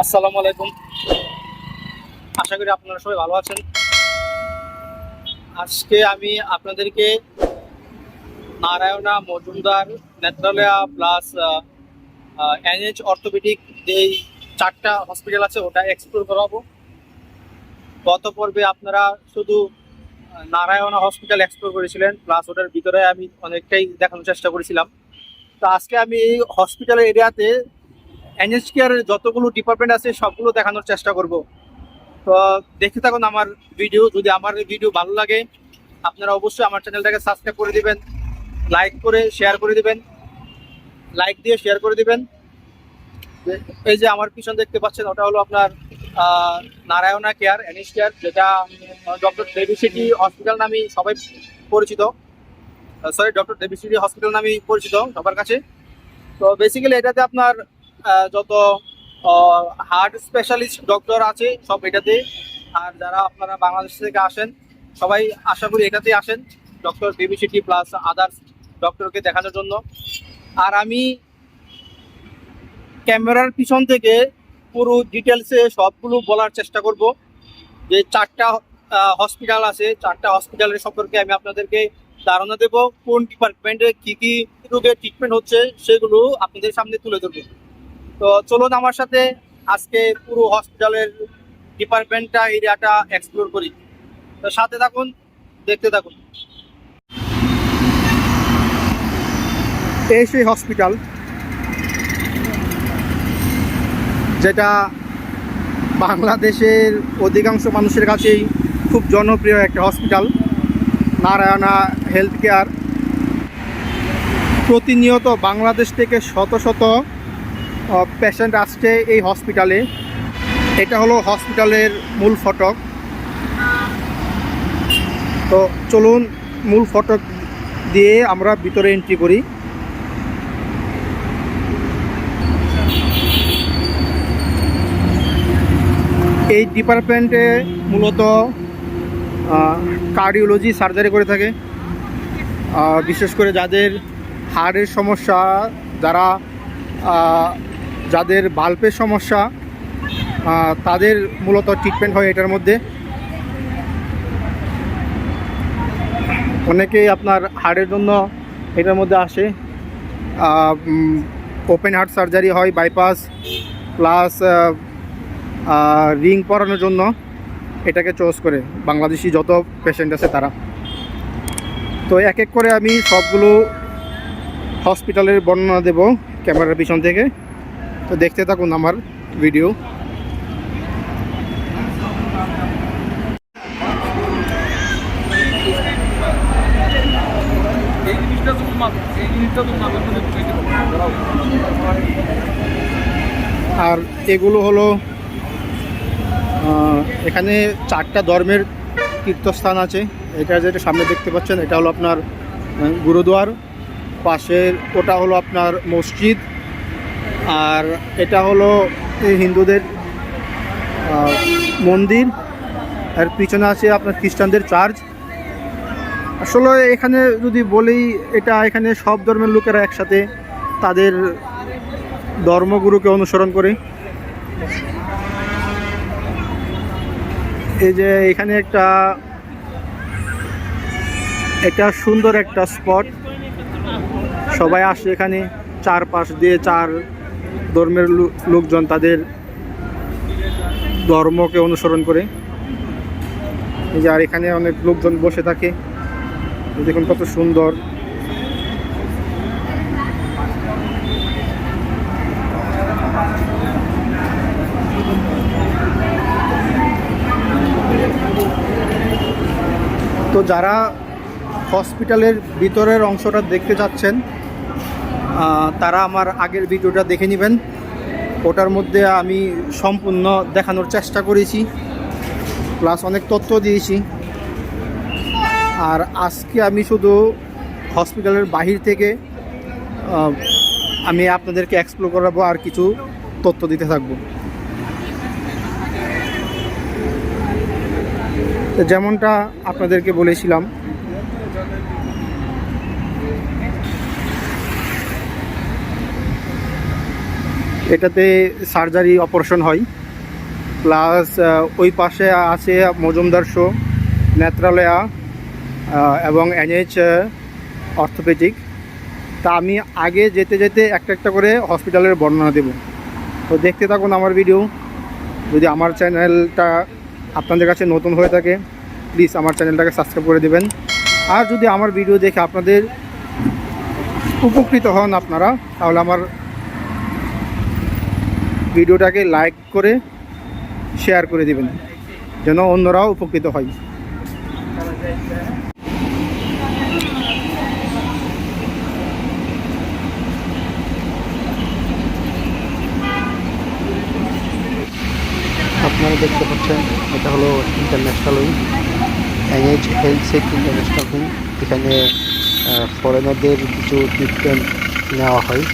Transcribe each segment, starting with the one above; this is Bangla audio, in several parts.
আসসালামু আলাইকুম। আশা করি আপনারা সবাই ভালো আছেন। আজকে আমি আপনাদেরকে Narayana Mazumdar Netralaya plus NH orthopaedic যেই চারটা হসপিটাল আছে, ওটা এক্সপ্লোর করাবো। গত পর্বে আপনারা শুধু নারায়ণা হসপিটাল এক্সপ্লোর করেছিলেন প্লাস ওটার ভিতরে আমি অনেকটাই দেখানোর চেষ্টা করেছিলাম। তো আজকে আমি এই হসপিটালের এরিয়াতে এনএস কেয়ারের যতগুলো ডিপার্টমেন্ট আছে, সবগুলো দেখানোর চেষ্টা করব। তো, দেখতে থাকুন আমার ভিডিও যদি আমার ভিডিও ভালো লাগে, আপনারা অবশ্যই আমার চ্যানেলটাকে সাবস্ক্রাইব করে দিবেন লাইক করে শেয়ার করে দিবেন লাইক দিয়ে শেয়ার করে দিবেন। এই যে আমার পিছন দেখতে পাচ্ছেন, ওটা হলো আপনার নারায়ণা কেয়ার এনএস কেয়ার যেটা ডক্টর ডেভিসিটি হসপিটাল নামে সবাই পরিচিত। সরি ডক্টর ডেভিসিটি হসপিটাল নামে পরিচিত সবার কাছে। তো বেসিক্যালি এটাতে আপনার যত হার্ট স্পেশালিস্ট ডক্টর আছে, সব এটাতে আর যারা আপনারা বাংলাদেশ থেকে আসেন, সবাই আশা করি এটাতে আসেন। ডক্টর বিবিসিটি প্লাস আদার্স ডক্টরকে দেখানোর জন্য। আর আমি ক্যামেরার পিছন থেকে পুরো ডিটেলসে সবগুলো বলার চেষ্টা করব। যে চারটা হসপিটাল আছে, চারটা হসপিটালের সম্পর্কে আমি আপনাদেরকে ধারণা দেব। কোন ডিপার্টমেন্টে কি কি রোগের ট্রিটমেন্ট হচ্ছে, সেগুলো আপনাদের সামনে তুলে ধরবো। তো চলুন আমার সাথে আজকে পুরো হসপিটালের ডিপার্টমেন্টটা এরিয়াটা এক্সপ্লোর করি। তো সাথে থাকুন, দেখতে থাকুন। এই সেই হসপিটাল যেটা বাংলাদেশের অধিকাংশ মানুষের কাছেই খুব জনপ্রিয় একটা হসপিটাল নারায়ণা হেলথ কেয়ার প্রতিনিয়ত বাংলাদেশ থেকে শত শত পেশেন্ট আসছে এই হসপিটালে এটা হলো হসপিটালের মূল ফটক। তো চলুন মূল ফটক দিয়ে আমরা ভিতরে এন্ট্রি করি। এই ডিপার্টমেন্টে মূলত কার্ডিওলজি সার্জারি করে থাকে। বিশেষ করে যাদের হার্টের সমস্যা, যারা যাদের বাল্বের সমস্যা তাদের মূলত ট্রিটমেন্ট হয় এটার মধ্যে। অনেকেই আপনার হার্টের জন্য এটার মধ্যে আসে। ওপেন হার্ট সার্জারি হয় বাইপাস প্লাস রিং পরানোর জন্য এটাকে চয়েস করে। বাংলাদেশি যত পেশেন্ট আছে তারা। তো এক এক করে আমি সবগুলো হসপিটালের বর্ণনা দেব ক্যামেরার পিছন থেকে। তো দেখতে থাকুন আমার ভিডিও আর এগুলো হলো এখানে চারটা ধর্মের তীর্থস্থান আছে। এটা যেটা সামনে দেখতে পাচ্ছেন, এটা হলো আপনার গুরুদুয়ার। পাশের ওটা হলো আপনার মসজিদ। আর এটা হলো এই হিন্দুদের মন্দির। আর পিছনে আছে আপনার খ্রিস্টানদের চার্চ। আসলে এখানে যদি বলি, এটা এখানে সব ধর্মের লোকেরা একসাথে তাদের ধর্মগুরুকে অনুসরণ করে। এই যে এখানে একটা এটা সুন্দর একটা স্পট। সবাই আসে এখানে, চারপাশ দিয়ে চার ধর্মের লোকজন তাদের ধর্মকে অনুসরণ করে। এই যে আর এখানে অনেক লোকজন বসে থাকে। দেখুন কত সুন্দর। তো যারা হসপিটালের ভিতরের অংশটা দেখতে চাচ্ছেন আহ, তারা আমার আগের ভিডিওটা দেখে নেবেন। ওটার মধ্যে আমি সম্পূর্ণ দেখানোর চেষ্টা করেছি, প্লাস অনেক তথ্য দিয়েছি। আর আজকে আমি শুধু হসপিটালের বাহির থেকে আমি আপনাদেরকে এক্সপ্লোর করাবো আর কিছু তথ্য দিতে থাকব। যেমনটা আপনাদেরকে বলেছিলাম এটাতে সার্জারি অপারেশন হয়। প্লাস ওই পাশে আছে মজুমদার শো নেত্রালয়া এবং এনএইচ অর্থোপেডিক তা আমি আগে যেতে যেতে একটা একটা করে হসপিটালের বর্ণনা দেব। তো দেখতে থাকুন আমার ভিডিও যদি আমার চ্যানেলটা আপনাদের কাছে নতুন হয়ে থাকে প্লিজ আমার চ্যানেলটাকে সাবস্ক্রাইব করে দেবেন। আর যদি আমার ভিডিও দেখে আপনাদের উপকৃত হন আপনারা, তাহলে আমার ভিডিওটাকে লাইক করে শেয়ার করে দেবেন, যেন অন্যরাও উপকৃত হয়। আপনারা দেখতে পাচ্ছেন, এটা হলো international wing NH health set international wing এখানে ফরেনারদের কিছু ট্রিটমেন্ট নেওয়া হয়।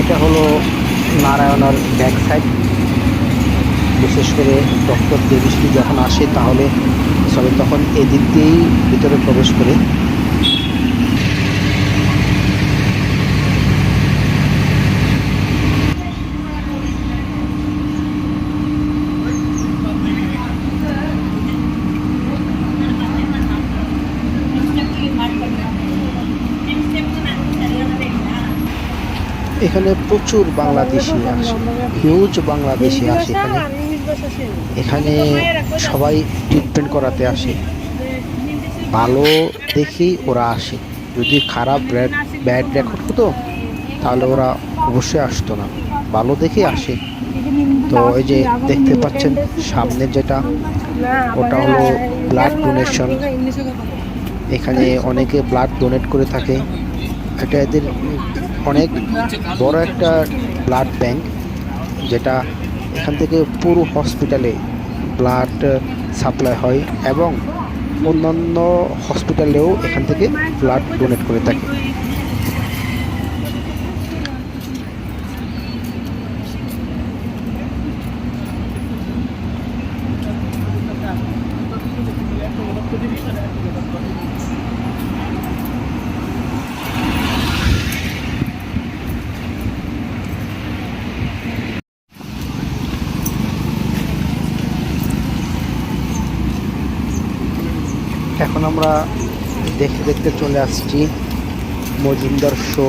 এটা হলো নারায়ণার ব্যাক সাইড বিশেষ করে ডক্টর দেবীশ্রী যখন আসে, তাহলে সবাই তখন এদিক দিয়েই ভিতরে প্রবেশ করে। এখানে প্রচুর বাংলাদেশি আসে হিউজ বাংলাদেশি আসে এখানে। এখানে সবাই ট্রিটমেন্ট করাতে আসে। ভালো দেখেই ওরা আসে। যদি খারাপ ব্যাড ব্যাড রেকর্ড হতো, তাহলে ওরা অবশ্যই আসতো না। ভালো দেখেই আসে। তো এই যে দেখতে পাচ্ছেন, সামনে যেটা, ওটা হলো ব্লাড ডোনেশন এখানে অনেকে ব্লাড ডোনেট করে থাকে। এটা এদের অনেক বড় একটা ব্লাড ব্যাঙ্ক যেটা এখান থেকে পুরো হসপিটালে ব্লাড সাপ্লাই হয় এবং অন্যান্য হসপিটালেও এখান থেকে ব্লাড ডোনেট করে থাকে। এখন আমরা দেখতে দেখতে চলে আসছি মজুমদার শো।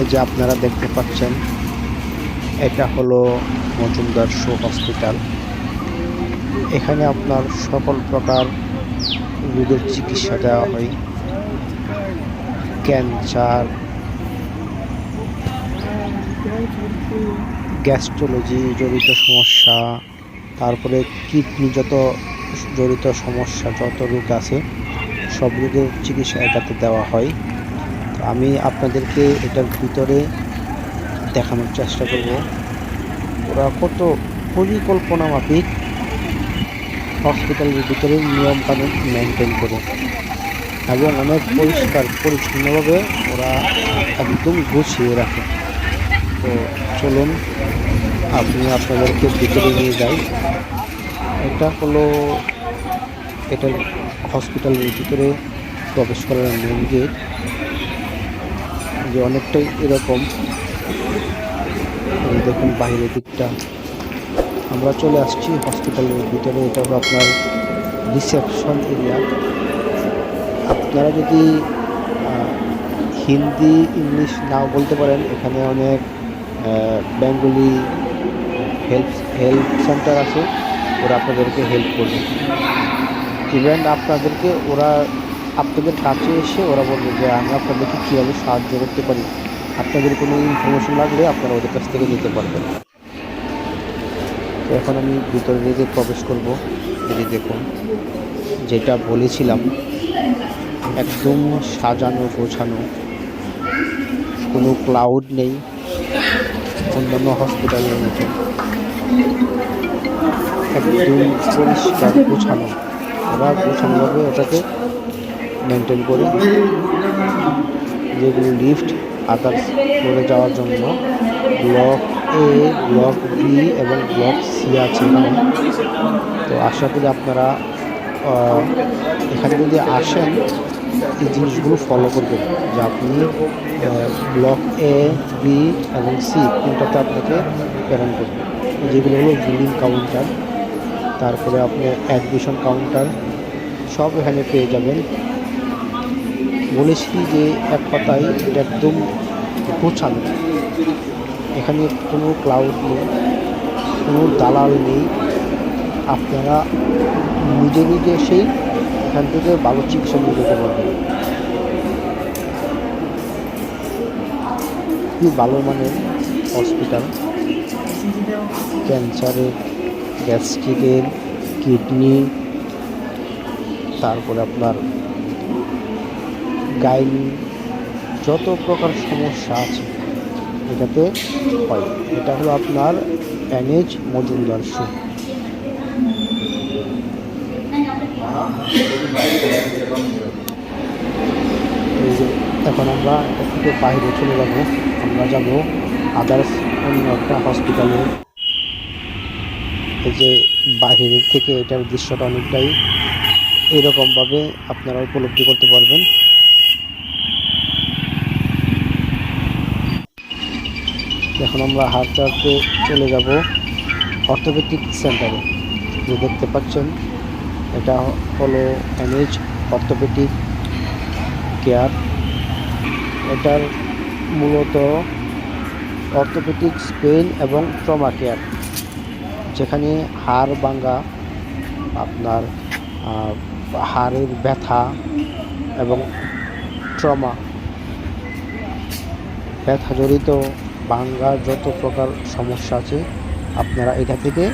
এই যে আপনারা দেখতে পাচ্ছেন, এটা হলো মজুমদার শো হসপিটাল। এখানে আপনার সকল প্রকার রোগের চিকিৎসা দেওয়া হয়। ক্যান্সার, গ্যাস্ট্রোলজি জড়িত সমস্যা, তারপরে কিডনি যত জড়িত সমস্যা যত রোগ আছে, সব রোগের চিকিৎসা এটাতে দেওয়া হয়। তো আমি আপনাদেরকে এটার ভিতরে দেখানোর চেষ্টা করব। ওরা কত পরিকল্পনা মাফিক হসপিটালের ভিতরে নিয়মকানুন মেনটেন করে এবং অনেক পরিষ্কার, পরিচ্ছন্নভাবে ওরা একদম গুছিয়ে রাখে। তো চলুন, আপনি আপনাদেরকে ভিতরে নিয়ে যাই। এটা হলো এটার হসপিটালের ভিতরে প্রবেশ করার মেন গেট যে অনেকটাই এরকম। দেখুন বাইরের দিকটা। আমরা চলে আসছি হসপিটালের ভিতরে। এটা হলো আপনার রিসেপশন এরিয়া আপনারা যদি হিন্দি, ইংলিশ নাও বলতে পারেন, এখানে অনেক বেঙ্গলি হেল্প হেল্প সেন্টার আছে। ওরা আপনাদেরকে হেল্প করবে। ইভেন আপনাদেরকে, ওরা আপনাদের কাছে এসে ওরা বলবে যে আমি আপনাদেরকে কীভাবে সাহায্য করতে পারি? আপনাদের কোনো ইনফরমেশন লাগলে আপনারা ওদের কাছ থেকে নিতে পারবেন। তো এখন আমি ভিতরে দিকে প্রবেশ করব। যদি দেখুন, যেটা বলেছিলাম, একদম সাজানো, গোছানো, কোনো ক্লাউড নেই, অন্যান্য হসপিটালের মতো। একদম পরিষ্কার গোছানো। ওরা গোছানোভাবে ওটাকে মেনটেন করে। যেগুলো লিফট আদার্স করে যাওয়ার জন্য ব্লক এ ব্লক বি এবং ব্লক সি আছে তো আশা করি আপনারা এখানে যদি আসেন, এই জিনিসগুলো ফলো করবেন। যে আপনি ব্লক এ বি এবং সি তিনটাতে আপনাকে প্রেরণ করবেন যেগুলো হলো বিলিং কাউন্টার, তারপরে আপনি অ্যাডমিশন কাউন্টার, সব এখানে পেয়ে যাবেন। বলেছি যে এক কথায় এটা একদম গোছানো। এখানে কোনো ক্লাউড নেই, কোনো দালাল নেই। আপনারা নিজে নিজে এসেই এখান থেকে ভালো চিকিৎসা নিয়ে যেতে পারবেন। খুবই ভালো মানের হসপিটাল ক্যান্সারের গ্যাস্ট্রিকের কিডনি, তারপরে আপনার গাইনি, যত প্রকার সমস্যা আছে, এটাতে হয়। এটা হলো আপনার এনএচ মজুমদার শো। এখন আমরা থেকে বাইরে চলে যাব। আমরা যাব আদার্স অন্য একটা হসপিটালে এই যে বাহিরের থেকে এটার দৃশ্যটা অনেকটাই এরকমভাবে আপনারা উপলব্ধি করতে পারবেন। এখন আমরা হাঁটতে হাঁটতে চলে যাব অর্থোপেডিক সেন্টারে যে দেখতে পাচ্ছেন, এটা হলো এনএইচ অর্থোপেডিক কেয়ার এটার মূলত অর্থোপেডিক স্পেন এবং ট্রমা কেয়ার যেখানে হাড় ভাঙ্গা, আপনার হাড়ের ব্যথা এবং ট্রমা। ব্যথা জড়িত ভাঙ্গা যত প্রকার সমস্যা আছে, আপনারা এটা থেকে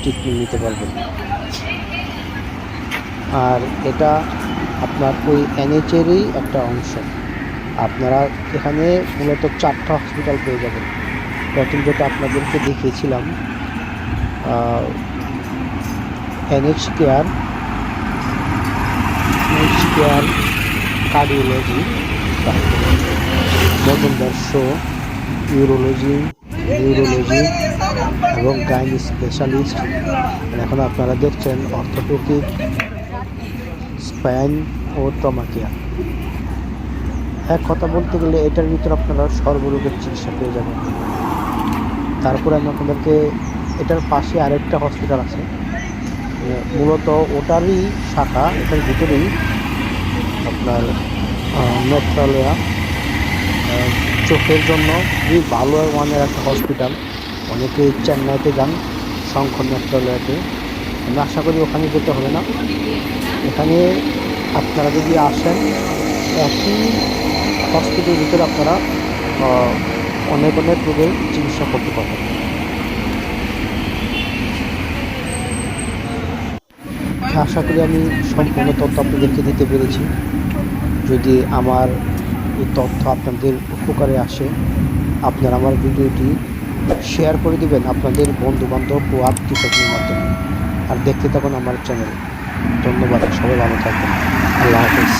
ট্রিটমেন্ট নিতে পারবেন। আর এটা আপনার ওই এনএচেরই একটা অংশ। আপনারা এখানে মূলত চারটা হসপিটাল পেয়ে যাবেন। প্রথম যেটা আপনাদেরকে দেখিয়েছিলাম NH care NH care cardiology Mazumdar Shaw urology neurology এবং গাইনি স্পেশালিস্ট এখন আপনারা দেখছেন অর্থোপেডিক স্পাইন ও ট্রমা কেয়ার এক কথা বলতে গেলে এটার ভিতরে আপনারা সর্বরোগের চিকিৎসা পেয়ে যাবেন। তারপরে আমি আপনাদেরকে এটার পাশে আরেকটা হসপিটাল আছে। মূলত ওটারই শাখা, এটার ভিতরেই আপনার নেত্রালয়া। চোখের জন্য খুবই ভালো মানের একটা হসপিটাল অনেকে চেন্নাইতে যান শঙ্খ নেত্রালয়াতে। আমি আশা করি ওখানে যেতে হবে না। এখানে আপনারা যদি আসেন, একই হসপিটালের ভিতরে আপনারা অনেক অনেক রোগের চিকিৎসা করতে পারবেন। আশা করি আমি সম্পূর্ণ তথ্য আপনাদেরকে দিতে পেরেছি। যদি আমার এই তথ্য আপনাদের উপকারে আসে, আপনারা আমার ভিডিওটি শেয়ার করে দিবেন আপনাদের বন্ধু বান্ধব ও আত্মীয় মাধ্যমে। আর দেখতে থাকুন আমার চ্যানেল। ধন্যবাদ, সবাই ভালো থাকবেন। আল্লাহ হাফিজ।